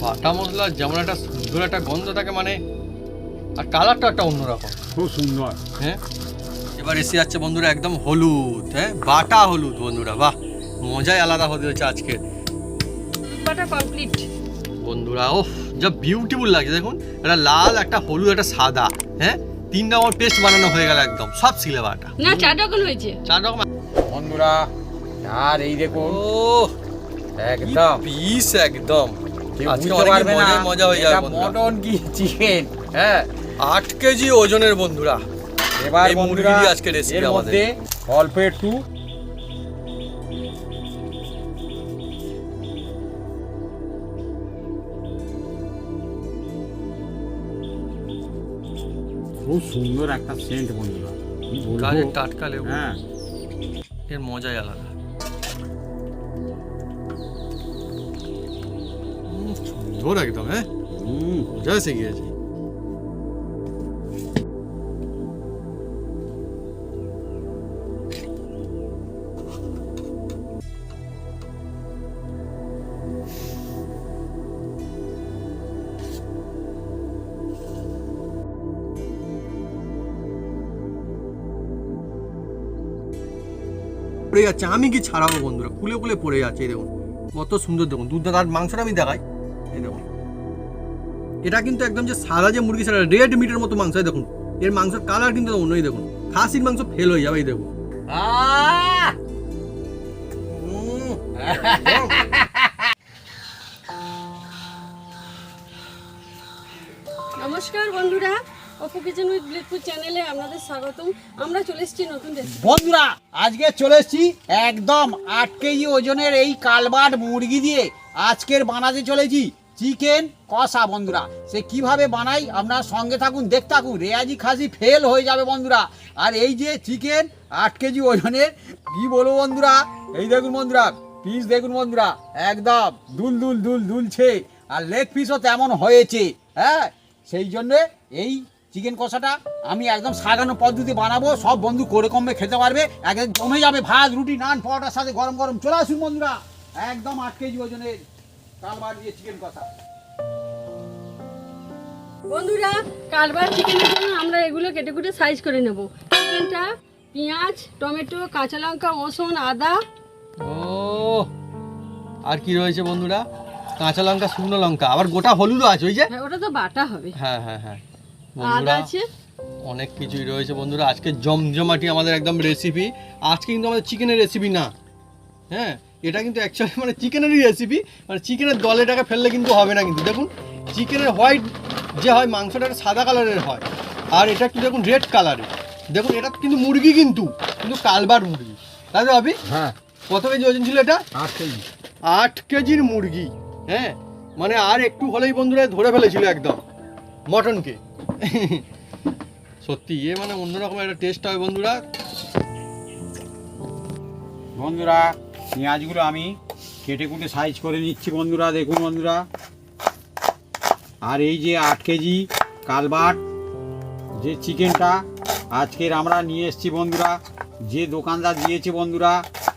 বাটা মশলা যেমন একটা সুন্দর একটা গন্ধ থাকে মানে আর কালারটা একটা অন্যরকম। খুব সুন্দর। হ্যাঁ? এবার এসে যাচ্ছে বন্ধুরা একদম হলুদ হ্যাঁ? বাটা হলুদ বন্ধুরা বাহ! মজাই আলাদা হতে হচ্ছে আজকে। বাটা কমপ্লিট বন্ধুরা ওহ যা বিউটিফুল লাগছে দেখুন। একটা লাল একটা হলুদ একটা সাদা হ্যাঁ? তিন রকম পেস্ট বানানো হয়ে গেল একদম সব সিলে বাটা। না চার রকম হয়েছে? চার রকম বন্ধুরা আর এই দেখুন ও একদম। পিস একদম। আজকে পারবে না। মজা হয়ে যাবে মটন কি চিকেন হ্যাঁ। আট কেজি ওজনের বন্ধুরা। এবার বন্ধুরা আজকে recipe আমাদের। অল্প একটু খুব সুন্দর একটা সেন্ট বন্ধুরা। টাটকা লেবু। হ্যাঁ। এর মজাই আলাদা। উম, সুন্দর একদম হ্যাঁ হুম মজা এসে গিয়েছে পড়ে যাচ্ছে আমি কি ছাড়াবো বন্ধুরা কুলে কুলে পড়ে যাচ্ছে এই দেখুন কত সুন্দর দেখুন দুধ আর মাংসটা আমি দেখাই এই দেখুন এটা কিন্তু একদম যে সাদা যে মুরগি সেটা রেড মিটের মতো মাংস। দেখুন এর মাংসের কালার কিন্তু অন্যই দেখুন। খাসির মাংস ফেল হয়ে যাবে এই দেখুন। আহ! নমস্কার বন্ধুরা অপু কিচেন উইথ ব্লেডফুড চ্যানেলে আপনাদের স্বাগতম। আমরা চলে এসেছি নতুন রেসিপি বন্ধুরা আজকে চলে এসেছি একদম আট কেজি ওজনের এই কালবাট মুরগি দিয়ে। আজকের বানাতে চলেছি চিকেন কষা বন্ধুরা। সে কীভাবে বানাই? আপনার সঙ্গে থাকুন দেখ থাকুন। রেয়াজি খাসি ফেল হয়ে যাবে বন্ধুরা। আর এই যে চিকেন, আট কেজি ওজনের, কি বলব বন্ধুরা? এই দেখুন বন্ধুরা পিস দেখুন বন্ধুরা, একদম দুল দুল দুল দুলছে। আর লেগ পিসও তেমন হয়েছে হ্যাঁ? সেই জন্যে এই চিকেন কষাটা আমি একদম সাজানো পদ্ধতি বানাবো, সব বন্ধু করে কমবে, খেতে পারবে। একদম জমে যাবে ভাত, রুটি, নান, পরোটার সাথে গরম গরম। চলে আসুন বন্ধুরা, একদম আট কেজি ওজনের। কালবার দিয়ে চিকেন কষা বন্ধুরা কালবার চিকেনের জন্য আমরা এগুলো কেটে কুটে সাইজ করে নেব। চিকেনটা পেঁয়াজ টমেটো কাঁচা লঙ্কা রসুন আদা। ও আর কি রয়েছে বন্ধুরা? কাঁচা লঙ্কা শুকনো লঙ্কা। আবার গোটা হলুদও আছে ওই যে? হ্যাঁ ওটা তো বাটা হবে। হ্যাঁ হ্যাঁ হ্যাঁ। আদা আছে। অনেক কিছুই রয়েছে বন্ধুরা। আজকে জমজমাটি আমাদের একদম রেসিপি আজকে কিন্তু আমাদের চিকেনের রেসিপি না। হ্যাঁ এটা কিন্তু অ্যাকচুয়ালি মানে চিকেনেরই রেসিপি মানে চিকেনের দলে দলেটাকে ফেললে কিন্তু হবে না কিন্তু। দেখুন চিকেনের হোয়াইট যে হয় মাংসটা একটা সাদা কালারের হয়। আর এটা একটু দেখুন রেড কালারের দেখুন এটা কিন্তু মুরগি কিন্তু কিন্তু কালবার মুরগি। তাই তো ভাবি? হ্যাঁ। কত কেজি ওজন ছিল এটা? আট কেজি। আট কেজির মুরগি হ্যাঁ? মানে আর একটু হলেই বন্ধুরা ধরে ফেলেছিল একদম মটনকে। সত্যি এ মানে অন্যরকম একটা টেস্ট হয় বন্ধুরা। বন্ধুরা পেঁয়াজগুলো আমি কেটে কুটে সাইজ করে নিচ্ছি বন্ধুরা দেখুন বন্ধুরা। আর এই যে আট কেজি কালবাট যে চিকেনটা আজকের আমরা নিয়ে এসেছি বন্ধুরা যে দোকানদার দিয়েছে বন্ধুরা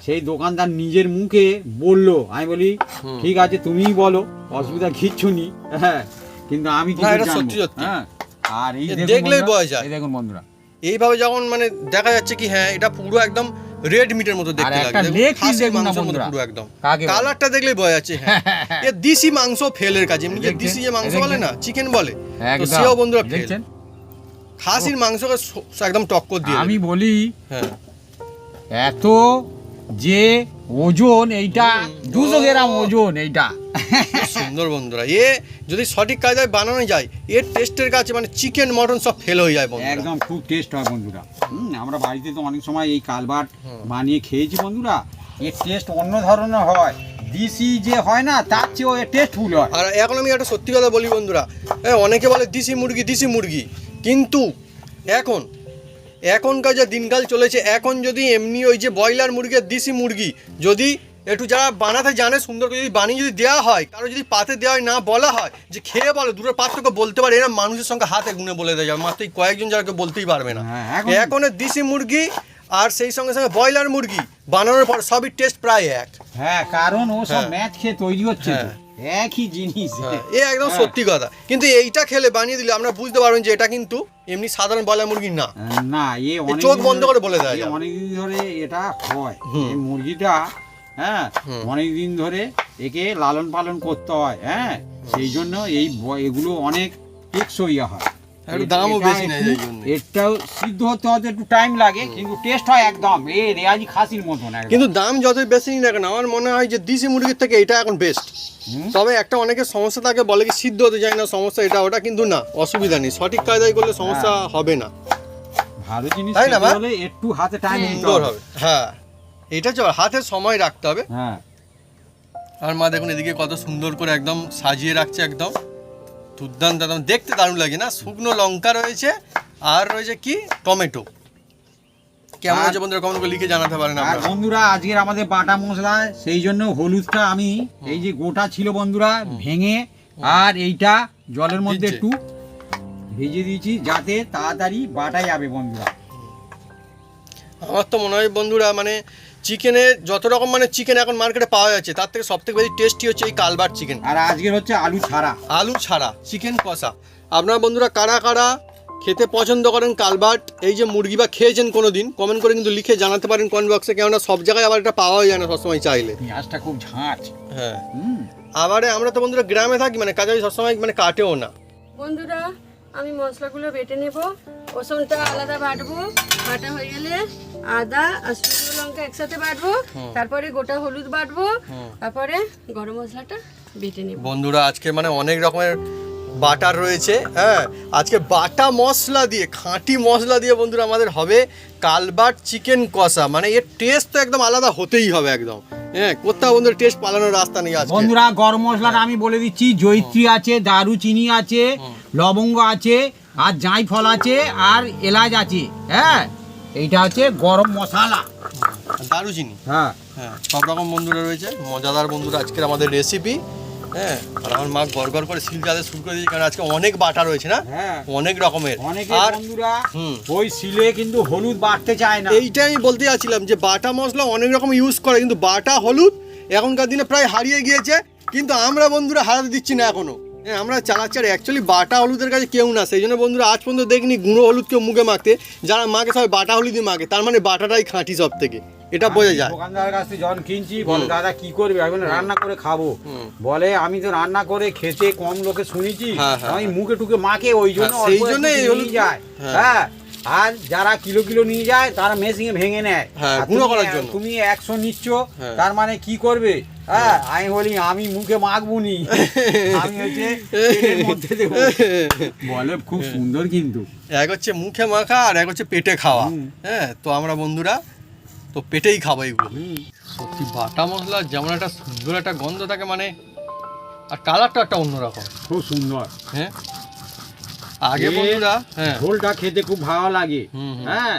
সেই দোকানদার নিজের মুখে বলল আমি বলি ঠিক আছে তুমিই বলো অসুবিধা কিচ্ছু নেই। হ্যাঁ কিন্তু আমি না। হ্যাঁ আর এই দেখলেই যায়। দেখুন বন্ধুরা। এইভাবে যখন মানে দেখা যাচ্ছে কি হ্যাঁ এটা পুরো একদম রেড মিটের মতো দেখতে আর একটা লাগে দেখুন, leg piece খাসির দেখুন না মাংসের মতো পুরো একদম। কালারটা দেখলেই বয় আছে হ্যাঁ। এ দিশি মাংস ফেলের কাছে এমনি? দিশি যে মাংস বলে না চিকেন বলে তো সেও বন্ধুরা ফেল দেখছেন? খাসির মাংসকে একদম টক্কর দিয়ে আমি বলি হ্যাঁ। এত যে ওজন এইটা দুশো। গ্রাম ওজন এইটা। সুন্দর বন্ধুরা। এ যদি সঠিক কায়দায় বানানো যায় এর টেস্টের কাছে মানে চিকেন মটন সব ফেল হয়ে যায় বন্ধুরা। একদম খুব টেস্ট হয় বন্ধুরা। আমরা বাড়িতে তো অনেক সময় এই কালবাট বানিয়ে খেয়েছি বন্ধুরা। এর টেস্ট অন্য ধরনের হয়। দিশি যে হয় না তার চেয়েও এর টেস্টফুল হয়। আর এখন আমি একটা সত্যি কথা বলি বন্ধুরা। অনেকে বলে দিশি মুরগি দিশি মুরগি। কিন্তু এখন এখনকার যে দিনকাল চলেছে এখন যদি এমনি ওই যে ব্রয়লার মুরগি আর দেশি মুরগি যদি একটু যারা বানাতে জানে সুন্দর করে যদি বানিয়ে যদি দেওয়া হয় কারও যদি পাতে দেওয়া হয় না বলা হয় যে খেয়ে বলে দুটোর পার্থক্য বলতে পারে এরা মানুষের সঙ্গে হাতে গুনে বলে দেয় মাত্র এই কয়েকজন যারা কেউ বলতেই পারবে না। হ্যাঁ, এখন- দেশি মুরগি আর সেই সঙ্গে সঙ্গে ব্রয়লার মুরগি বানানোর পর সবই টেস্ট প্রায় এক। হ্যাঁ কারণ ও সব। ম্যাচ খেয়ে তৈরি হচ্ছে হ্যাঁ। একই জিনিস। হ্যাঁ, এ একদম। সত্যি কথা। কিন্তু এইটা খেলে বানিয়ে দিলে আমরা বুঝতে পারবেন যে এটা কিন্তু এমনি সাধারণ ব্রয়লার মুরগি না। না এ চোখ বন্ধ করে বলে দেয় অনেকদিন ধরে এটা হয়। এই মুরগিটা হ্যাঁ হুম। অনেক দিন ধরে একে লালন পালন করতে হয় হ্যাঁ। সেই জন্য এই এগুলো অনেক টেকসই হয়। দামও বেশি। এটাও সিদ্ধ হতে হতে একটু টাইম লাগে কিন্তু টেস্ট হয় একদম এ রেয়াজি খাসির মতন একদম। কিন্তু দাম যতই বেশি না কেন আমার মনে হয় যে দেশি মুরগির থেকে এটা এখন বেস্ট তবে একটা অনেকের সমস্যা থাকে বলে কি সিদ্ধ হতে যায় না সমস্যা এটা ওটা কিন্তু না অসুবিধা নেই। সঠিক কায়দায় করলে সমস্যা হবে না। ভালো জিনিস তাই না, হলে একটু হাতে টাইম হ্যাঁ। হবে। হ্যাঁ। এটা হচ্ছে হাতে সময় রাখতে হবে। হ্যাঁ। আর মা দেখুন এদিকে কত সুন্দর করে একদম সাজিয়ে রাখছে একদম। দুর্দান্ত একদম দেখতে দারুণ লাগে না? শুকনো লঙ্কা রয়েছে আর রয়েছে কি? টমেটো। কেমন হয়েছে বন্ধুরা কমেন্ট করে লিখে জানাতে পারেন আর বন্ধুরা আজকের আমাদের বাটা মশলা সেই জন্য হলুদটা আমি এই যে গোটা ছিল বন্ধুরা ভেঙে আর এইটা জলের মধ্যে একটু ভেজে দিয়েছি যাতে তাড়াতাড়ি বাটা যাবে বন্ধুরা। আমার তো মনে হয় বন্ধুরা মানে চিকেনে যত রকম মানে চিকেন এখন মার্কেটে পাওয়া যাচ্ছে তার থেকে সব থেকে বেশি টেস্টি হচ্ছে এই কালবার চিকেন আর আজকের হচ্ছে আলু ছাড়া। আলু ছাড়া চিকেন কষা। আপনার বন্ধুরা কারা কারা খেতে পছন্দ করেন কালবাট এই যে মুরগি বা খেয়েছেন কোনো দিন কমেন্ট করে কিন্তু লিখে জানাতে পারেন কমেন্ট বক্সে কেননা সব জায়গায় আবার এটা পাওয়া যায় না সবসময় চাইলে। পেঁয়াজটা খুব ঝাঁচ হ্যাঁ। আবার আমরা তো বন্ধুরা গ্রামে থাকি মানে কাজে সবসময় মানে কাটেও না। বন্ধুরা আমি মশলাগুলো বেটে নেব। রসুনটা আলাদা বাটবো বাটা হয়ে গেলে আদা আর শুকনো লঙ্কা একসাথে বাটবো তারপরে গোটা হলুদ বাটবো তারপরে গরম মশলাটা বেটে নেব। বন্ধুরা আজকে মানে অনেক রকমের বাটার রয়েছে হ্যাঁ? আজকে বাটা মশলা দিয়ে খাঁটি মশলা দিয়ে বন্ধুরা আমাদের হবে কালবাট চিকেন কষা। মানে এর টেস্ট তো একদম আলাদা হতেই হবে একদম। হ্যাঁ কোথাও বন্ধুরা টেস্ট পালানোর রাস্তা নেই আজকে। বন্ধুরা গরম মশলাটা আমি বলে দিচ্ছি জৈত্রী আছে দারুচিনি আছে লবঙ্গ আছে আর জাঁই ফল আছে আর এলাচ আছে হ্যাঁ? এইটা হচ্ছে গরম মশলা। দারুচিনি। হ্যাঁ। হ্যাঁ সব রকম বন্ধুরা রয়েছে মজাদার বন্ধুরা আজকের আমাদের রেসিপি হ্যাঁ আর আমার মা গড় গড় করে শিল যাতে শুরু করে দিয়েছে কারণ আজকে অনেক বাটা রয়েছে না? হ্যাঁ। অনেক রকমের। আর বন্ধুরা। ওই সিলে কিন্তু হলুদ বাড়তে চায় না। এইটাই আমি বলতে যাচ্ছিলাম যে বাটা মশলা অনেক রকম ইউজ করে কিন্তু বাটা হলুদ এখনকার দিনে প্রায় হারিয়ে গিয়েছে কিন্তু আমরা বন্ধুরা হারাতে দিচ্ছি না এখনও। হ্যাঁ আমরা চালাচ্ছি আর অ্যাকচুয়ালি বাটা হলুদের কাছে কেউ না। সেই জন্য বন্ধুরা আজ পর্যন্ত দেখিনি গুঁড়ো হলুদ কেউ মুখে মাখতে। যারা মাকে সবাই বাটা হলুদই মাখে। তার মানে বাটাটাই খাঁটি সব থেকে এটা বোঝা যায়। দোকানদার কাছ থেকে যখন কিনছি বলে দাদা কি করবে? আমি বলি, রান্না করে খাব। বলে আমি তো রান্না করে খেতে কম লোকে শুনেছি। হ্যাঁ, হ্যাঁ, আমি মুখে টুকে মাকে ওই জন্য হ্যাঁ, সেই অল্প জন্যই একটু এই হলুদ- যায়। হ্যাঁ। হ্যাঁ আর যারা কিলো কিলো নিয়ে যায় তারা মেশিনে ভেঙে নেয়। হ্যাঁ, আর গুঁড়ো তুমি- করার জন্য। তুমি একশো নিচ্ছ হ্যাঁ। তার মানে কি করবে? হ্যাঁ আমি বলি আমি মুখে মাখবো নি আমি হচ্ছে পেটের মধ্যে দেবো। বলে খুব সুন্দর কিন্তু। এক হচ্ছে মুখে মাখা আর এক হচ্ছে পেটে খাওয়া। হ্যাঁ তো আমরা বন্ধুরা তো পেটেই খাব এগুলো। সত্যি বাটা মশলা যেমন একটা সুন্দর একটা গন্ধ থাকে মানে আর কালারটা একটা অন্যরকম। খুব সুন্দর। হ্যাঁ? আগে বন্ধুরা হ্যাঁ। ঝোলটা খেতে খুব ভালো লাগে। হ্যাঁ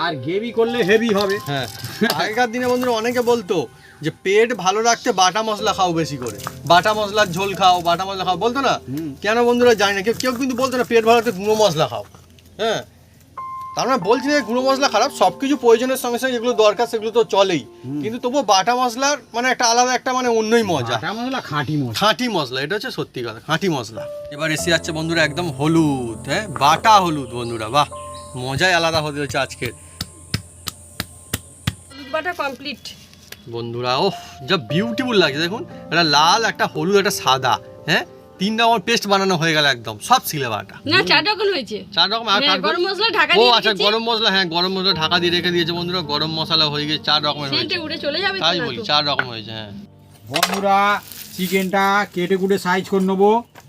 আর গ্রেভি করলে হেভি হবে। হ্যাঁ। আগেকার দিনে বন্ধুরা অনেকে বলতো যে পেট ভালো রাখতে বাটা মশলা খাও বেশি করে। বাটা মশলার ঝোল খাও বাটা মশলা খাও বলতো না? কেন বন্ধুরা জানি না? কেউ কেউ কিন্তু বলতো না পেট ভালো রাখতে গুঁড়ো মশলা খাও। হ্যাঁ? তার মানে বলছি না যে গুঁড়ো মশলা খারাপ সব কিছু প্রয়োজনের সঙ্গে সঙ্গে যেগুলো দরকার সেগুলো তো চলেই। কিন্তু তবুও বাটা মশলার মানে একটা আলাদা একটা মানে অন্যই মজা। বাটা মশলা খাঁটি মশলা। খাঁটি মশলা এটা হচ্ছে সত্যি কথা খাঁটি মশলা। এবার এসে যাচ্ছে বন্ধুরা একদম হলুদ হ্যাঁ? বাটা হলুদ বন্ধুরা বাহ! মজাই আলাদা হতে হচ্ছে আজকের। বাটা কমপ্লিট বন্ধুরা ও যা বিউটিফুল লাগছে দেখুন। একটা লাল একটা হলুদ একটা সাদা হ্যাঁ? তিন রকম পেস্ট বানানো হয়ে গেল একদম সব সিলে বাটা না চার রকম হয়েছে। চার রকম আর হ্যাঁ, গরম মশলা ঢাকা ও আচ্ছা গরম মশলা হ্যাঁ গরম মশলা ঢাকা দিয়ে রেখে দিয়েছে বন্ধুরা গরম মশলা হয়ে গেছে চার রকমের হয়েছে। উড়ে চলে যাবে তাই বলি চার রকম হয়েছে হ্যাঁ। বন্ধুরা চিকেনটা কেটে কুটে সাইজ করে নেব।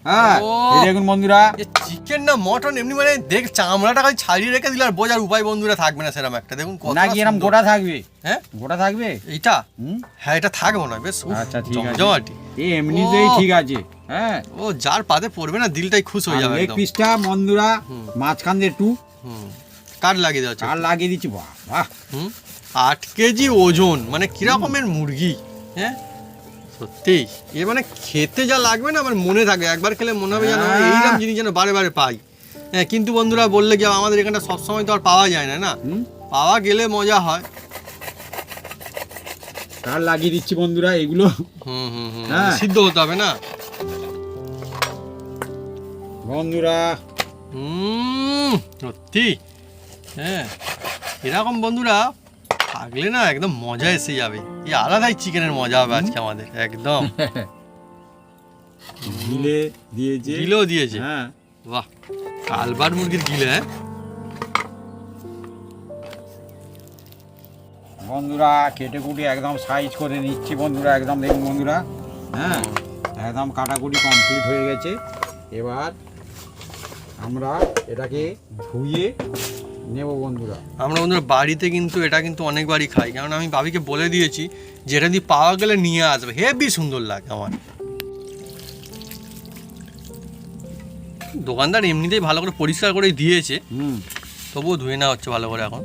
হ্যাঁ এই দেখুন বন্ধুরা। চিকেন না মটন এমনি মানে দেখ চামড়াটা খালি ছাড়িয়ে রেখে দিলে আর বোঝার উপায় বন্ধুরা থাকবে না সেরকম একটা। দেখুন কত নাকি এরকম গোটা থাকবে? হ্যাঁ? গোটা থাকবে? এইটা? হ্যাঁ এটা থাকব না বেশ আচ্ছা, ঠিক আছে। জমজমাটি। এমনিতেই ঠিক আছে হ্যাঁ। ও যার পাতে পড়বে না দিলটাই খুশ হয়ে যাবে একদম। পিসটা বন্ধুরা মাঝখান দিয়ে একটু। লাগিয়ে দেওয়া লাগিয়ে দিচ্ছি? বাহ বাহ। আট কেজি ওজন মানে কিরকমের মুরগি হ্যাঁ? সত্যি। এ মানে খেতে যা লাগবে না আমার মনে থাকে একবার খেলে মনে হবে যেন হ্যাঁ। এইরকম জিনিস যেন বারে বারে পাই। হ্যাঁ কিন্তু বন্ধুরা বললে কি আমাদের এখানটা সবসময় তো আর পাওয়া যায় না না? পাওয়া গেলে মজা হয়। কাল লাগিয়ে দিচ্ছি বন্ধুরা এগুলো। হুম হুম হুম। হ্যাঁ। সিদ্ধ হতে হবে না? বন্ধুরা। হুম সত্যি। হ্যাঁ এরকম বন্ধুরা থাকলে না একদম মজা এসে যাবে। এই আলাদাই চিকেনের মজা হবে আজকে আমাদের একদম। গিলে দিয়েছে। গিলেও দিয়েছে। হ্যাঁ। বাহ কালবার মুরগির গিলে হ্যাঁ? বন্ধুরা কেটে কুটি একদম সাইজ করে নিচ্ছি বন্ধুরা একদম দেখুন বন্ধুরা। হ্যাঁ একদম কাটাকুটি কমপ্লিট হয়ে গেছে। এবার আমরা এটাকে ধুয়ে নেব বন্ধুরা। আমরা বন্ধুরা বাড়িতে কিন্তু এটা কিন্তু অনেকবারই খাই। কারণ আমি ভাবিকে বলে দিয়েছি যে এটা দিয়ে পাওয়া গেলে নিয়ে আসবে। হেভি সুন্দর লাগে আমার। দোকানদার এমনিতেই ভালো করে পরিষ্কার করে দিয়েছে। তবুও ধুয়ে নেওয়া হচ্ছে ভালো করে এখন।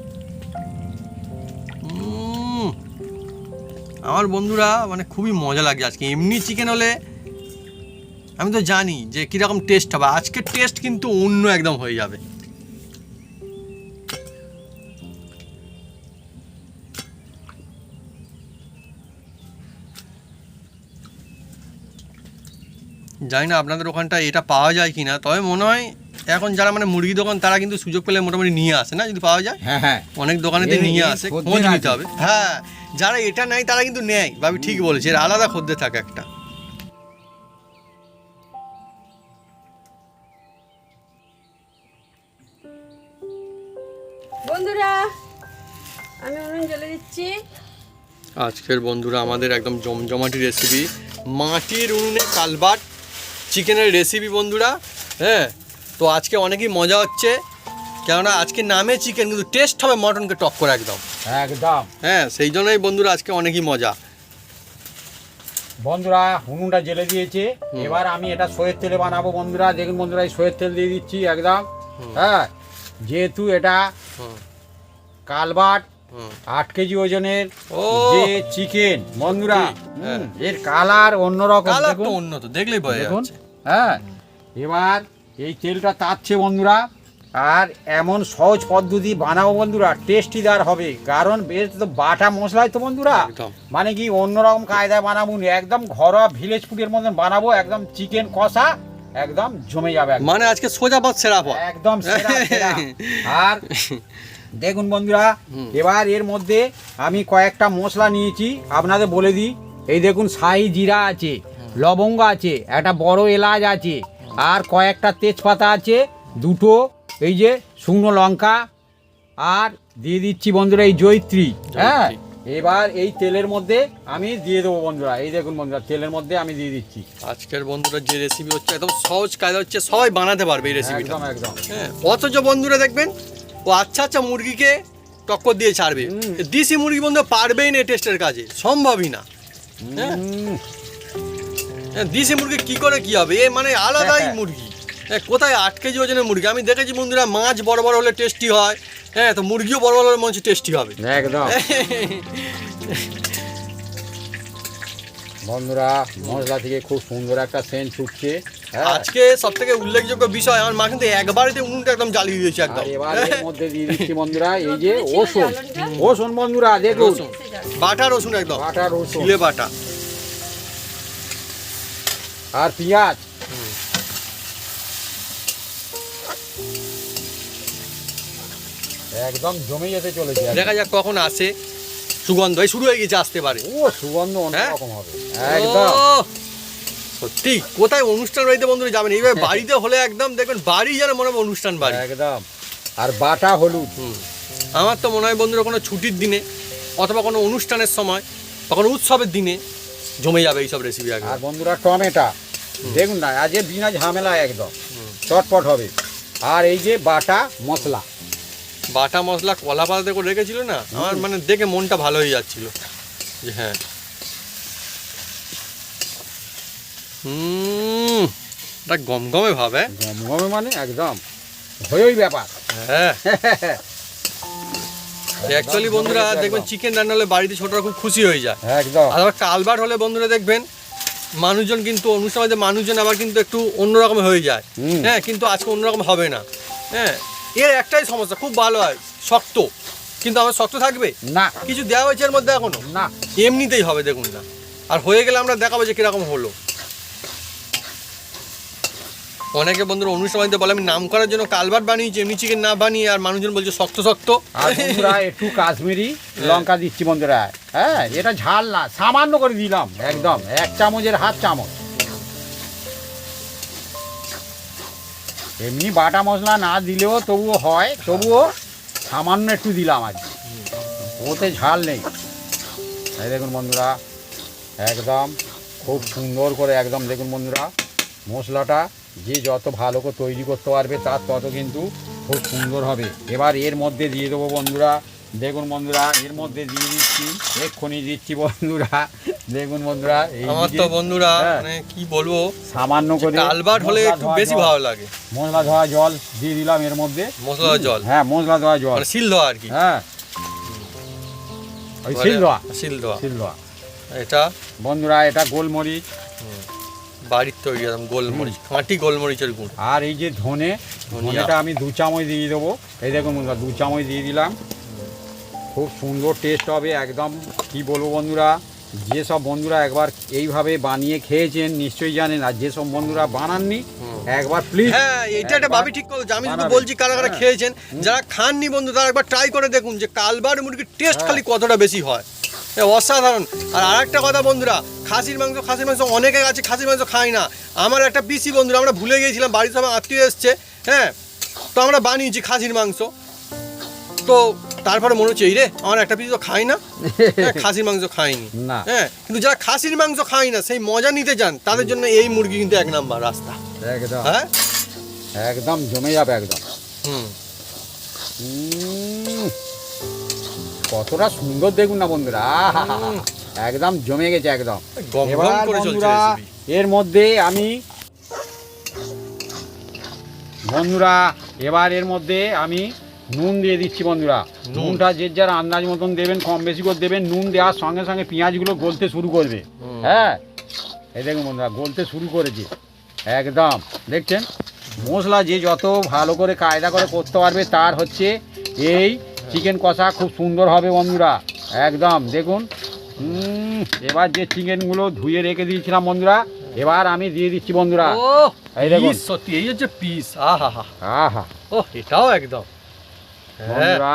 আমার বন্ধুরা মানে খুবই মজা লাগে আজকে। এমনি চিকেন হলে আমি তো জানি যে কীরকম টেস্ট হবে। আজকের টেস্ট কিন্তু অন্য একদম হয়ে যাবে। জানি না আপনাদের ওখানটা এটা পাওয়া যায় কি না তবে মনে হয় এখন যারা মানে মুরগি দোকান তারা কিন্তু সুযোগ পেলে মোটামুটি নিয়ে আসে না যদি পাওয়া যায়? হ্যাঁ হ্যাঁ। অনেক দোকানেতে এই- নিয়ে আসে খোঁজ নিতে হবে। হ্যাঁ যারা এটা নেয় তারা কিন্তু নেয় ভাবি ঠিক বলেছে এর আলাদা খদ্দের থাকে একটা। বন্ধুরা আমি উনুন জ্বলে দিচ্ছি। আজকের বন্ধুরা আমাদের একদম জমজমাটি রেসিপি মাটির উনুনে কালবাট। চিকেনের রেসিপি বন্ধুরা হ্যাঁ? তো আজকে অনেকই মজা হচ্ছে কেননা আজকে নামে চিকেন কিন্তু টেস্ট হবে মটনকে টক করে একদম। একদম। হ্যাঁ সেই জন্যই বন্ধুরা আজকে অনেকই মজা। বন্ধুরা হুনুনটা জেলে দিয়েছে। এবার আমি এটা সয়ের তেলে বানাবো বন্ধুরা। দেখুন বন্ধুরা এই সয়ের তেল দিয়ে দিচ্ছি একদম। হ্যাঁ যেহেতু এটা কালবাট আট কেজি ওজনের ও যে চিকেন বন্ধুরা? হ্যাঁ। এর কালার অন্যরকম তো উন্নত দেখলেই বোঝা যাচ্ছে। হ্যাঁ এবার এই তেলটা তাচ্ছে বন্ধুরা আর এমন সহজ পদ্ধতি বানাবো বন্ধুরা টেস্টিদার হবে কারণ বেশ তো বাটা মশলাই তো বন্ধুরা মানে কি অন্যরকম কায়দায় বানাবো একদম ঘরোয়া ভিলেজ ফুডের মতন বানাবো একদম চিকেন কষা একদম জমে যাবে মানে আজকে সোজা পথ সেরা পথ। একদম। আর দেখুন বন্ধুরা এবার এর মধ্যে আমি কয়েকটা মশলা নিয়েছি আপনাদের বলে দিই। এই দেখুন শাহি জিরা আছে লবঙ্গ আছে একটা বড় এলাচ আছে আর কয়েকটা তেজপাতা আছে দুটো এই যে শুকনো লঙ্কা আর দিয়ে দিচ্ছি বন্ধুরা এই জৈত্রী হ্যাঁ? এবার এই তেলের মধ্যে আমি দিয়ে দেবো বন্ধুরা এই দেখুন বন্ধুরা তেলের মধ্যে আমি দিয়ে দিচ্ছি। আজকের বন্ধুরা যে রেসিপি হচ্ছে একদম সহজ কাজ হচ্ছে সবাই বানাতে পারবে এই রেসিপিটা একদম একদম। হ্যাঁ অথচ বন্ধুরা দেখবেন ও আচ্ছা আচ্ছা মুরগিকে টক্কর দিয়ে ছাড়বে। দিশি মুরগি বন্ধু পারবেই না টেস্টের কাজে সম্ভবই না। হ্যাঁ। হ্যাঁ, দেশি মুরগি কি করে কি হবে? এ মানে আলাদাই হ্যাঁ। মুরগি। হ্যাঁ কোথায় আট কেজি ওজনের মুরগি? আমি দেখেছি বন্ধুরা মাছ বড় বড় হলে টেস্টি হয়। হ্যাঁ তো মুরগিও বড় বড় হলে মনে হচ্ছে টেস্টি হবে। একদম। বন্ধুরা মশলা থেকে খুব সুন্দর একটা সেন্ট ছুটছে হ্যাঁ। আজকে সব থেকে উল্লেখযোগ্য বিষয় আমার মা কিন্তু একবারেতে উনুনটা একদম জ্বালিয়ে দিয়েছে আর একদম এবার এর মধ্যে দিয়ে দিচ্ছি বন্ধুরা এই যে জ্বালনটা? ওষুন বন্ধুরা দেখুন রসুন। বাটা রসুন একদম বাটা রসুন ছিলে বাটা আর পেঁয়াজ একদম জমে যেতে চলেছে। দেখা যাক কখন আসে সুগন্ধ এই শুরু হয়ে গেছে আসতে পারে। ও সুগন্ধ হ্যাঁ? অন্যরকম হবে। একদম। সত্যি কোথায় অনুষ্ঠান বাড়িতে বন্ধুরা যাবেন? এইভাবে বাড়িতে হলে একদম দেখবেন বাড়ি যেন মনে হবে অনুষ্ঠান বাড়ি। একদম। আর বাটা হলুদ। হুম। আমার তো মনে হয় বন্ধুরা কোনো ছুটির দিনে অথবা কোনো অনুষ্ঠানের সময় বা কোনো উৎসবের দিনে জমে যাবে এইসব রেসিপি আগে। আর বন্ধুরা টমেটা। দেখুন না আজ এ বিনা ঝামেলা একদম। চটপট হবে। আর এই যে বাটা মশলা। বাটা মশলা কলা পাতাতে করে রেখেছিল না? আমার মানে দেখে মনটা ভালো হয়ে যাচ্ছিল। যে হ্যাঁ। হুম এটা গমগমে ভাব হ্যাঁ? গমগমে মানে একদম হয়েই ব্যাপার। হ্যাঁ। অ্যাকচুয়ালি বন্ধুরা দেখবেন চিকেন রান্না হলে বাড়িতে ছোটরা খুব খুশি হয়ে যায়। একদম। আর আবার কালবাট হলে বন্ধুরা দেখবেন মানুষজন কিন্তু অনুষ্ঠান মানুষজন আবার কিন্তু একটু অন্যরকম হয়ে যায়। হ্যাঁ কিন্তু আজকে অন্যরকম হবে না। হ্যাঁ এর একটাই সমস্যা খুব ভালো হয় শক্ত। কিন্তু আমার শক্ত থাকবে? না। কিছু দেওয়া হয়েছে এর মধ্যে এখনও? না। এমনিতেই হবে দেখুন না। আর হয়ে গেলে আমরা দেখাবো যে কীরকম হলো। অনেকে বন্ধুরা অনুষ্ঠান বলে আমি নাম করার জন্য কালবার বানিয়েছি এমনি চিকেন না বানিয়ে আর মানুষজন বলছে শক্ত শক্ত। একটু কাশ্মীরি লঙ্কা দিচ্ছি বন্ধুরা। হ্যাঁ এটা ঝাল না সামান্য করে দিলাম একদম। এক চামচের হাফ চামচ। এমনি বাটা মশলা না দিলেও তবুও হয়, তবুও সামান্য একটু দিলাম আজ ওতে ঝাল নেই। এই দেখুন বন্ধুরা, একদম খুব সুন্দর করে একদম দেখুন বন্ধুরা, মশলাটা যে যত ভালো করে তৈরি করতে পারবে তার তত কিন্তু খুব সুন্দর হবে। এবার এর মধ্যে দিয়ে দেবো বন্ধুরা, দেখুন বন্ধুরা, এর মধ্যে দিয়ে দিচ্ছি, এক্ষুনি দিচ্ছি বন্ধুরা দেখুন বন্ধুরা আমার তো বন্ধুরা হ্যাঁ। মানে কি বলব সামান্য করে কালবার হলে একটু বেশি ভালো লাগে। মশলা ধোয়া জল দিয়ে দিলাম এর মধ্যে। মশলা জল। হ্যাঁ মশলা ধোয়া জল। মানে ধোয়া আর কি। হ্যাঁ। ওই শিল ধোয়া। শিল ধোয়া। শিল ধোয়া। এটা বন্ধুরা এটা গোলমরিচ। বাড়ির তৈরি একদম গোলমরিচ খাঁটি গোলমরিচের গুড়। আর এই যে ধনে ধনেটা আমি দু চামচ দিয়ে দেবো। এই দেখুন বন্ধুরা দু চামচ দিয়ে দিলাম। খুব সুন্দর টেস্ট হবে একদম কি বলব বন্ধুরা? যেসব বন্ধুরা একবার এইভাবে বানিয়ে খেয়েছেন নিশ্চয়ই জানেন আর যেসব বন্ধুরা বানাননি একবার প্লিজ হ্যাঁ এটা একটা ভাবি ঠিক করো আমি শুধু বলছি কারা কারা হ্যাঁ। খেয়েছেন যারা খাননি বন্ধু তারা একবার ট্রাই করে দেখুন যে কালবার মুরগির টেস্ট হ্যাঁ। খালি কতটা বেশি হয়। অসাধারণ। আর আরেকটা কথা বন্ধুরা খাসির মাংস খাসির মাংস অনেকে আছে খাসির মাংস খায় না। আমার একটা পিসি বন্ধুরা আমরা ভুলে গিয়েছিলাম বাড়ির সবাই আত্মীয় এসছে হ্যাঁ? তো আমরা বানিয়েছি খাসির মাংস। তো তারপরে মনে হচ্ছে এই রে আমার একটা পিস তো খাই না। হ্যাঁ, খাসির মাংস খাইনি। না। হ্যাঁ কিন্তু যারা খাসির মাংস খাই না সেই মজা নিতে চান তাদের জন্য এই মুরগি কিন্তু এক নাম্বার রাস্তা। একদম। হ্যাঁ? একদম জমে যাবে একদম। হুম। কতটা সুন্দর দেখুন না বন্ধুরা একদম জমে গেছে একদম। এবার বন্ধুরা এর মধ্যে আমি বন্ধুরা এবার এর মধ্যে আমি নুন দিয়ে দিচ্ছি বন্ধুরা। নুনটা যে যার আন্দাজ মতন দেবেন কম বেশি করে দেবেন নুন দেওয়ার সঙ্গে সঙ্গে পেঁয়াজগুলো গলতে শুরু করবে। হ্যাঁ? এই দেখুন বন্ধুরা গলতে শুরু করেছে। একদম। দেখছেন? মশলা যে যত ভালো করে কায়দা করে করতে পারবে তার হচ্ছে এই চিকেন কষা খুব সুন্দর হবে বন্ধুরা। একদম। দেখুন। এবার যে চিকেনগুলো ধুয়ে রেখে দিয়েছিলাম বন্ধুরা এবার আমি দিয়ে দিচ্ছি বন্ধুরা। ও এই দেখুন। সত্যি এই হচ্ছে পিস। আহা হা আহা। ও এটাও একদম। বন্ধুরা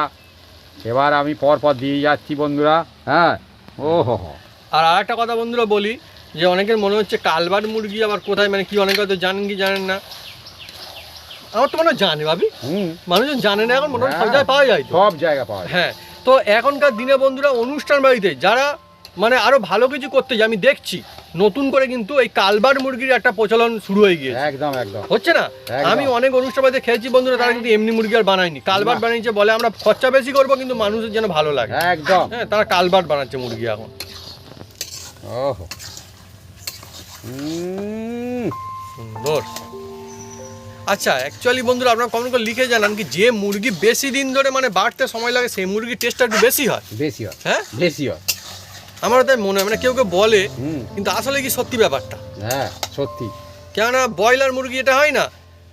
এবার আমি পর পর দিয়ে যাচ্ছি বন্ধুরা হ্যাঁ। ও হো হো আর একটা কথা বন্ধুরা বলি যে অনেকের মনে হচ্ছে কালবার মুরগি আবার কোথায় মানে কি অনেকে হয়তো জানেন কি জানেন না। আমার তো মনে হয় জানে ভাবি। মানুষজন জানে না এখন মোটামুটি সব হ্যাঁ। জায়গায় পাওয়া যায় সব জায়গা পাওয়া যায়। হ্যাঁ তো এখনকার দিনে বন্ধুরা অনুষ্ঠান বাড়িতে যারা মানে আরও ভালো কিছু করতে যায় আমি দেখছি নতুন করে কিন্তু এই কালবার মুরগির একটা প্রচলন শুরু হয়ে গিয়েছে। একদম একদম। হচ্ছে না? আমি অনেক অনুষ্ঠান খেয়েছি বন্ধুরা তারা কিন্তু এমনি মুরগি আর বানায়নি। কালবার বানিয়েছে বলে আমরা খরচা বেশি করব কিন্তু মানুষের যেন ভালো লাগে। একদম। হ্যাঁ তারা কালবার বানাচ্ছে মুরগি এখন। ওহো। সুন্দর। আচ্ছা অ্যাকচুয়ালি বন্ধুরা আপনারা কমেন্ট করে লিখে জানান কি যে মুরগি বেশি দিন ধরে মানে বাড়তে সময় লাগে সেই মুরগির টেস্টটা একটু বেশি হয়? বেশি হয়। হ্যাঁ? বেশি হয়। আমারও তাই মনে হয় মানে কেউ কেউ বলে কিন্তু আসলে কি সত্যি ব্যাপারটা? হ্যাঁ সত্যি। কেননা ব্রয়লার মুরগি এটা হয় না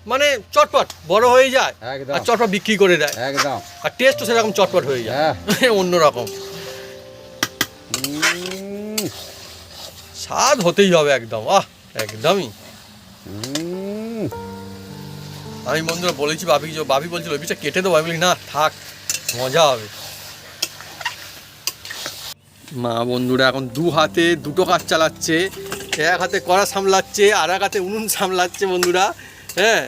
মানে চটপট বড় হয়ে যায় একদম। আর চটপট বিক্রি করে দেয়। একদম। আর টেস্টও সেরকম চটপট হয়ে যায়। হ্যাঁ। অন্যরকম। স্বাদ হতেই হবে একদম আহ একদমই। আমি বন্ধুরা বলেছি বাবি যে বাবি বলছিল পিঠটা কেটে দেবো। আমি বলি না থাক মজা হবে। মা বন্ধুরা এখন দু হাতে দুটো কাজ চালাচ্ছে। এক হাতে কড়া সামলাচ্ছে আর এক হাতে উনুন সামলাচ্ছে বন্ধুরা হ্যাঁ?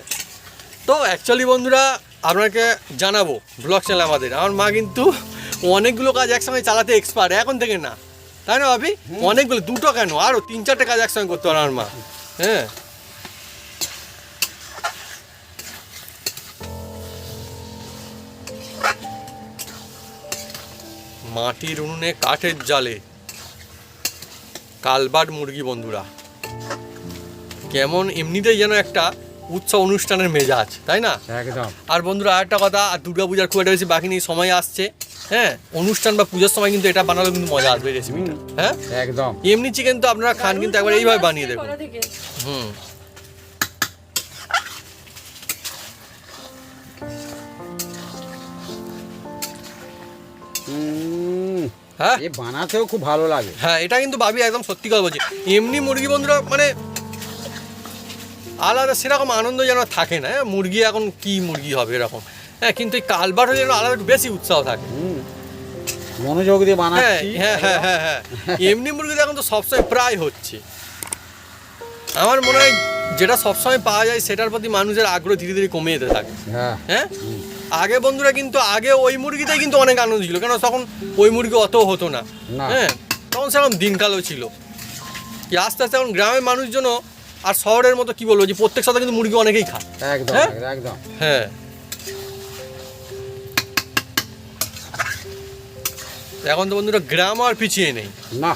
তো অ্যাকচুয়ালি বন্ধুরা আপনাকে জানাব ব্লগ চ্যানেল আমাদের। আমার মা কিন্তু অনেকগুলো কাজ একসঙ্গে চালাতে এক্সপার্ট এখন থেকে না। তাই না ভাবি? অনেকগুলো দুটো কেন? আরও তিন চারটে কাজ একসঙ্গে করতে পারে আমার মা হ্যাঁ? মাটির উনুনে কাঠের জালে। কালবাট মুরগি বন্ধুরা। কেমন এমনিতেই যেন একটা উৎসব অনুষ্ঠানের মেজাজ তাই না? একদম। আর বন্ধুরা আরেকটা কথা আর দুর্গা পূজার খুব একটা বেশি বাকি নেই সময় আসছে। হ্যাঁ অনুষ্ঠান বা পুজোর সময় কিন্তু এটা বানালে কিন্তু মজা আসবে রেসিপিটা হ্যাঁ? একদম। এমনি চিকেন তো আপনারা খান কিন্তু একবার এইভাবে বানিয়ে দেবেন হুম। হ্যাঁ? এ বানাতেও খুব ভালো লাগে। হ্যাঁ এটা কিন্তু ভাবি একদম সত্যি কথা বলছি। এমনি মুরগি বন্ধুরা মানে আলাদা সেরকম আনন্দ যেন থাকে না হ্যাঁ, মুরগি এখন কি মুরগি হবে এরকম? হ্যাঁ কিন্তু এই কালবার হলে যেন আলাদা একটু বেশি উৎসাহ থাকে। মনোযোগ দিয়ে হ্যাঁ বানাচ্ছি। হ্যাঁ হ্যাঁ হ্যাঁ হ্যাঁ এমনি মুরগি এখন তো সবসময় প্রায় হচ্ছে। আমার মনে হয় যেটা সবসময় পাওয়া যায় সেটার প্রতি মানুষের আগ্রহ ধীরে ধীরে কমে যেতে থাকে। হ্যাঁ। হ্যাঁ? আগে বন্ধুরা কিন্তু আগে ওই মুরগিতেই কিন্তু অনেক আনন্দ ছিল কেন তখন ওই মুরগি অত হতো না। হ্যাঁ তখন সেরকম দিনকালও ছিল। কি আস্তে আস্তে এখন গ্রামের মানুষজন আর শহরের মতো কি বলব যে প্রত্যেক সাথে কিন্তু মুরগি অনেকেই খায়। একদম হ্যাঁ? একদম। হ্যাঁ। এখন তো বন্ধুরা গ্রাম আর পিছিয়ে নেই। না।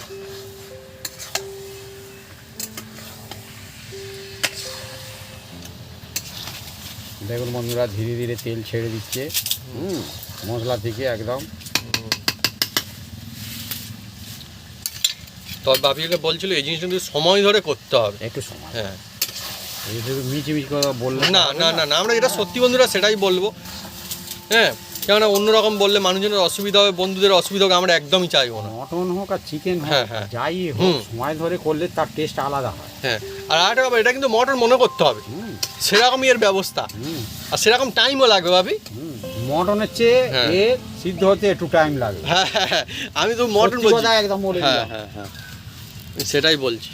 দেখুন বন্ধুরা ধীরে ধীরে তেল ছেড়ে দিচ্ছে। হুম। মশলা থেকে একদম। তোর বাপিকে বলছিল এই জিনিসটা কিন্তু সময় ধরে করতে হবে। একটু সময়। হ্যাঁ। মিচি কথা না না না। না আমরা যেটা সত্যি বন্ধুরা সেটাই বলব। হ্যাঁ কেননা অন্যরকম বললে মানুষজনের অসুবিধা হবে বন্ধুদের অসুবিধা হবে আমরা একদমই চাইব না। মটন হোক আর চিকেন হ্যাঁ, হ্যাঁ। যাই হুম। হোক সময় ধরে করলে তার টেস্ট আলাদা হয়। হ্যাঁ আর আরেকটা এটা কিন্তু মটন মনে করতে হবে। সেরকমই এর ব্যবস্থা। আর সেরকম টাইমও লাগবে ভাবি। মটনের চেয়ে হ্যাঁ। এ সিদ্ধ হতে একটু টাইম লাগে। হ্যাঁ হ্যাঁ আমি তো মটন বলছি। একদম হ্যাঁ হ্যাঁ হ্যাঁ। সেটাই বলছি।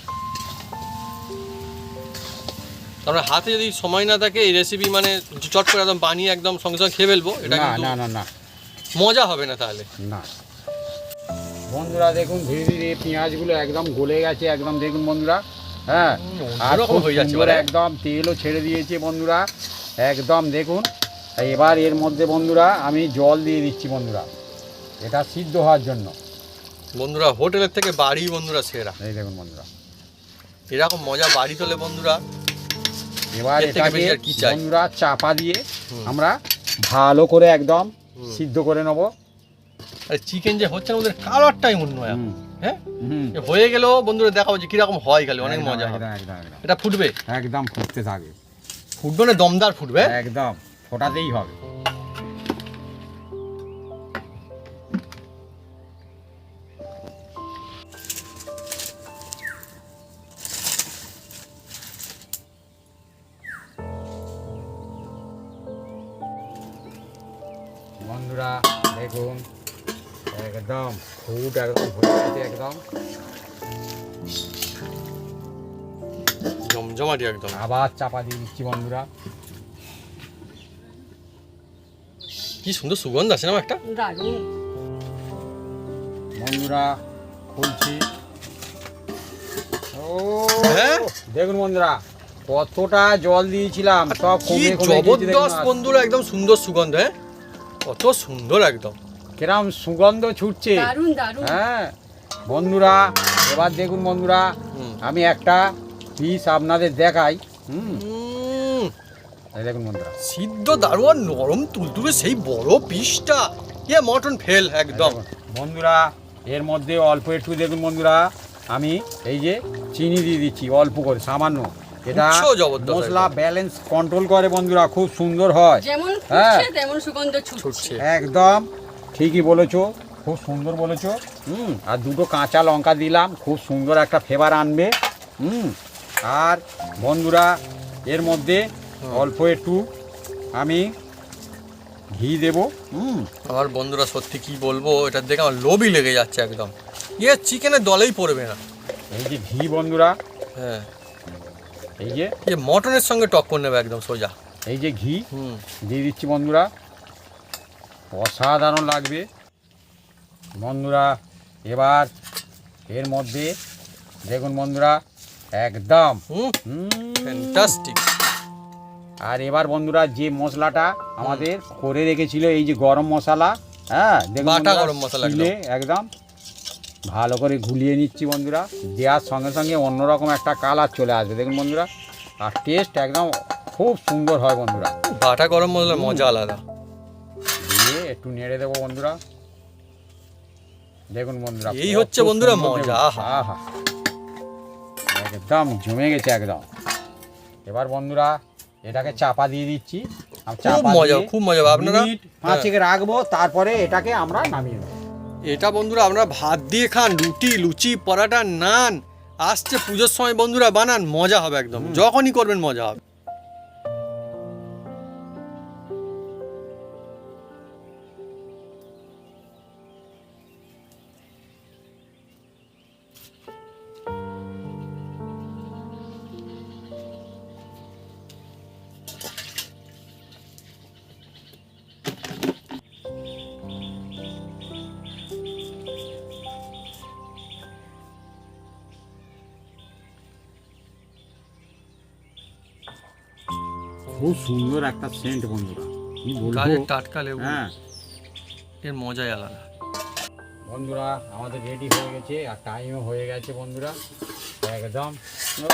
আমরা হাতে যদি সময় না থাকে এই রেসিপি মানে চট করে একদম বানিয়ে একদম সঙ্গে সঙ্গে খেয়ে ফেলব এটা না না না না। মজা হবে না তাহলে। না। বন্ধুরা দেখুন ধীরে ধীরে পেঁয়াজগুলো একদম গলে গেছে। একদম দেখুন বন্ধুরা। হ্যাঁ। আর খুব যাচ্ছে সুন্দর এবারে। একদম তেলও ছেড়ে দিয়েছে বন্ধুরা। একদম দেখুন এবার এর মধ্যে বন্ধুরা আমি জল দিয়ে দিচ্ছি বন্ধুরা। এটা সিদ্ধ হওয়ার জন্য। বন্ধুরা হোটেলের থেকে বাড়ি বন্ধুরা সেরা। এই দেখুন বন্ধুরা। এরকম মজা বাড়ি তোলে বন্ধুরা। এবার এটাকে? বন্ধুরা চাপা দিয়ে আমরা ভালো করে একদম সিদ্ধ করে নেব। আর চিকেন যে হচ্ছে না ওদের কালারটাই অন্য হয়। হ্যাঁ হয়ে গেলেও বন্ধুরা দেখাবো যে কীরকম হয় খালি অনেক মজা একদম এটা ফুটবে? একদম ফুটতে থাকে। ফুটবে না দমদার ফুটবে? একদম ফোটাতেই হবে। বন্ধুরা দেখুন একদম ফুট একদম জমজমাটি একদম। আবার চাপা দিয়ে দিচ্ছি বন্ধুরা। কি সুন্দর সুগন্ধ আছে না একটা? বন্ধুরা খুলছি ও হ্যাঁ? দেখুন বন্ধুরা কতটা জল দিয়েছিলাম সব কমে জবরদস্ত বন্ধুরা একদম সুন্দর সুগন্ধ হ্যাঁ? কত সুন্দর একদম। কিরম সুগন্ধ ছুটছে। দারুণ দারুণ। হ্যাঁ বন্ধুরা এবার দেখুন বন্ধুরা আমি একটা পিস আপনাদের দেখাই। হুম। এই দেখুন বন্ধুরা। সিদ্ধ দারুণ নরম তুলতুলে সেই বড় পিসটা। ইয়ে মটন ফেল একদম। বন্ধুরা এর মধ্যে অল্প একটু দেখুন বন্ধুরা। আমি এই যে চিনি দিয়ে দিচ্ছি অল্প করে সামান্য। এটা জবরদস্ত মশলা ব্যালেন্স কন্ট্রোল করে বন্ধুরা খুব সুন্দর হয়। হ্যাঁ। তেমন সুগন্ধ ছুটছে। ছুটছে। একদম। ঠিকই বলেছ খুব সুন্দর বলেছ। হুম আর দুটো কাঁচা লঙ্কা দিলাম খুব সুন্দর একটা ফ্লেভার আনবে। হুম। আর বন্ধুরা এর মধ্যে অল্প একটু আমি ঘি দেবো। হুম আমার বন্ধুরা সত্যি কি বলব এটা দেখে আমার লোভই লেগে যাচ্ছে একদম। ইয়ে চিকেনের দলেই পড়বে না। এই যে ঘি বন্ধুরা হ্যাঁ। এই যে ইয়ে মটনের সঙ্গে টক করে নেবে একদম সোজা। এই যে ঘি হুম। দিয়ে দিচ্ছি বন্ধুরা। অসাধারণ লাগবে। বন্ধুরা এবার এর মধ্যে দেখুন বন্ধুরা একদম। ফ্যান্টাস্টিক আর এবার বন্ধুরা যে মশলাটা আমাদের করে রেখেছিল এই যে গরম মশলা হ্যাঁ দেখুন বাটা গরম মশলা শিলে একদম। ভালো করে গুলিয়ে নিচ্ছি বন্ধুরা দেওয়ার সঙ্গে সঙ্গে অন্যরকম একটা কালার চলে আসবে দেখুন বন্ধুরা। আর টেস্ট একদম খুব সুন্দর হয় বন্ধুরা। বাটা গরম মশলার মজা আলাদা। দিয়ে একটু নেড়ে দেবো বন্ধুরা। দেখুন বন্ধুরা এই হচ্ছে বন্ধুরা মজা। আহা। একদম জমে গেছে একদম। এবার বন্ধুরা এটাকে চাপা দিয়ে দিচ্ছি। খুব মজা খুব মজা হবে। আপনারা পাঁচ থেকে রাখব তারপরে এটাকে আমরা নামিয়ে নেব। এটা বন্ধুরা আপনারা ভাত দিয়ে খান রুটি লুচি পরাটা নান আসছে পুজোর সময় বন্ধুরা বানান মজা হবে একদম। যখনই করবেন মজা হবে। একটা সেন্ট বন্ধুরা। কি বলব টাটকা লেবু। হ্যাঁ। এর মজাই আলাদা। বন্ধুরা আমাদের রেডি হয়ে গেছে আর টাইমও হয়ে গেছে বন্ধুরা। একদম। ও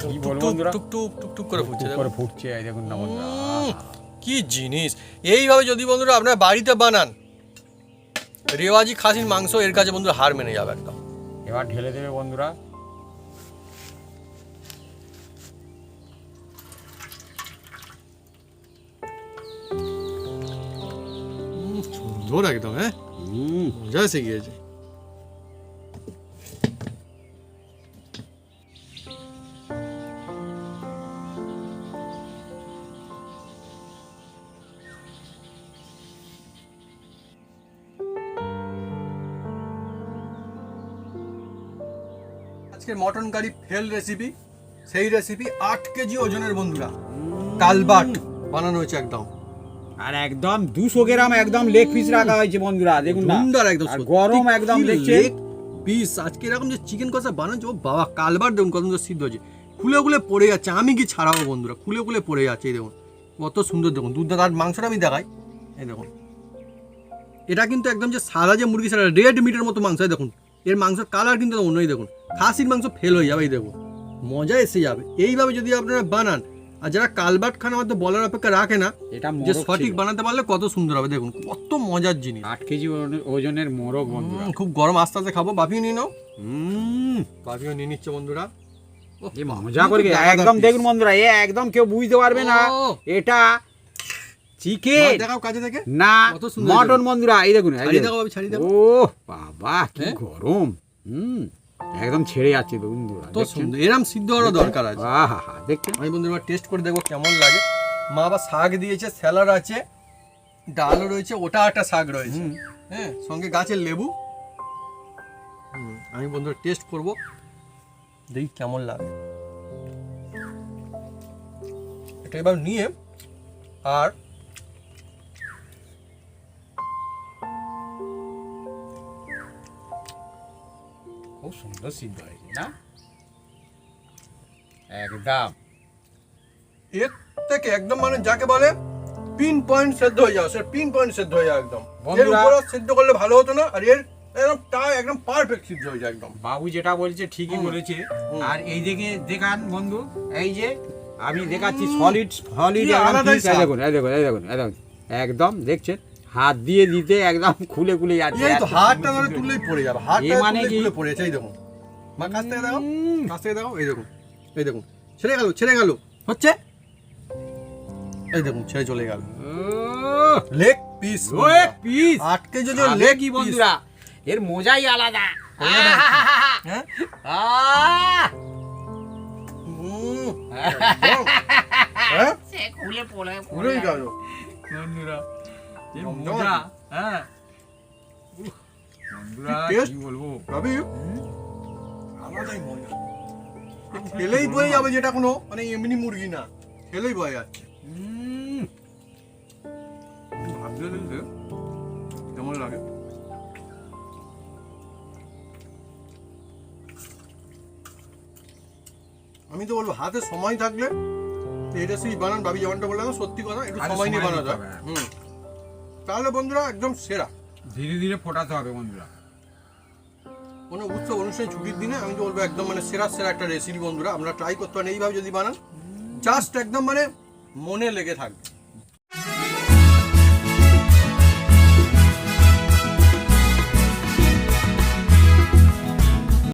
কি বলব বন্ধুরা? টুক টুক টুক টুক করে ফুটছে করে ফুটছে এই দেখুন না বন্ধুরা। কি জিনিস। এইভাবে যদি বন্ধুরা আপনারা বাড়িতে বানান রেওয়াজি খাসির মাংস এর কাছে বন্ধুরা হার মেনে যাবে একদম। এবার ঢেলে দেবে বন্ধুরা। সুন্দর একদম হ্যাঁ হুম মজা এসে গিয়েছে আজকের মটন কারি ফেল রেসিপি সেই রেসিপি আট কেজি ওজনের বন্ধুরা। কালবাট বানানো হয়েছে একদম। আর একদম দুশো গ্রাম একদম লেগ পিস রাখা হয়েছে বন্ধুরা দেখুন সুন্দর একদম গরম একদম দেখছে piece। আজকে এরকম যে চিকেন কষা বানাচ্ছে ও বাবা কালবার দেখুন কত সুন্দর সিদ্ধ হয়েছে। খুলে খুলে পড়ে যাচ্ছে আমি কি ছাড়াবো বন্ধুরা? খুলে খুলে পড়ে যাচ্ছে এই দেখুন। কত সুন্দর দেখুন দুধ আর মাংসটা আমি দেখাই। এই দেখুন। এটা কিন্তু একদম যে সাদা যে মুরগি সাদা রেড মিটের মতো মাংস দেখুন। এর মাংসের কালার কিন্তু অন্যই দেখুন। খাসির মাংস ফেল হয়ে যাবে এই দেখুন। মজা এসে যাবে। এইভাবে যদি আপনারা বানান আর যারা কালবাট খান আমার তো বলার অপেক্ষা রাখে না এটা যে সঠিক বানাতে পারলে কত সুন্দর হবে দেখুন কত মজার জিনিস। আট কেজি ওজনের- মোরগ বন্ধুরা। খুব গরম আস্তে আস্তে খাব বাপিও নিয়ে নাও। হুম। বাপিও নিয়ে নিচ্ছে বন্ধুরা। মজা করে একদম দেখুন বন্ধুরা এ একদম কেউ বুঝতে পারবে না। এটা চিকেন। মাছ দেখাও কাছে থেকে না মটন বন্ধুরা এই দেখুন ও বাবা কি হ্যাঁ? গরম। হুম। একদম ছেড়ে যাচ্ছে বন্ধুরা তো সুন্দর এরম সিদ্ধ হওয়ার দরকার আছে। আহা হা দেখছেন? আমি বন্ধুরা টেস্ট করে দেখব কেমন লাগে। মা আবার শাক দিয়েছে স্যালাড আছে ডালও রয়েছে ওটা একটা শাক রয়েছে। হ্যাঁ সঙ্গে গাছের লেবু। হুম, আমি বন্ধুরা টেস্ট করব দেখি কেমন লাগে। এটা এবার নিয়ে আর খুব সুন্দর সিদ্ধ হয়েছে না? একদম। এর থেকে একদম মানে যাকে বলে পিন পয়েন্ট সেদ্ধ হয়ে যাও সে পিন পয়েন্ট সেদ্ধ হয়ে যায় একদম। এর সেদ্ধ করলে ভালো হতো না আর এর একদম তা একদম পারফেক্ট সিদ্ধ হয়ে যায় একদম। বাবু যেটা বলছে ঠিকই বলেছে। আর এই দিকে দেখান বন্ধু এই যে আমি দেখাচ্ছি সলিড সলিড এই দেখুন এই দেখুন এই দেখুন। একদম দেখছেন? হাত দিয়ে দিতে একদম খুলে খুলে যাচ্ছে। এই তো হাতটা ধরে তুললেই পড়ে যাবে। হাতটা মানে? তুলে পড়ে যাচ্ছে। এই দেখুন মা কাছ থেকে দেখো। কাছ থেকে দেখো। এই দেখুন এই দেখুন ছেড়ে গেল ছেড়ে গেল। হচ্ছে? এই দেখুন ছেড়ে চলে গেল। লেগ পিস ওয়ে পিস। আটকে যদি লেগ পিস? বন্ধুরা? এর মজাই আলাদা। হ্যাঁ? আহ! মজা হ্যাঁ। বন্ধুরা কি বলব? ভাবি আলাদাই মজা। খেলেই বয়ে যাবে যেটা কোনো মানে এমনি মুরগি না। খেলেই বয়ে যাচ্ছে। ভাবতে দেখতে কেমন লাগে? আমি তো বলব হাতে সময় থাকলে এটা সেই বানান ভাবি যেমনটা বললাম সত্যি কথা একটু সময় নিয়ে বানাতে হবে। হুম। তাহলে বন্ধুরা একদম সেরা। ধীরে ধীরে ফোটাতে হবে বন্ধুরা। কোনো উৎসব অনুষ্ঠান ছুটির দিনে আমি তো বলব একদম মানে সেরা সেরা একটা রেসিপি বন্ধুরা। আমরা ট্রাই করতে পারেন এইভাবে যদি বানান জাস্ট একদম মানে মনে লেগে থাকবে।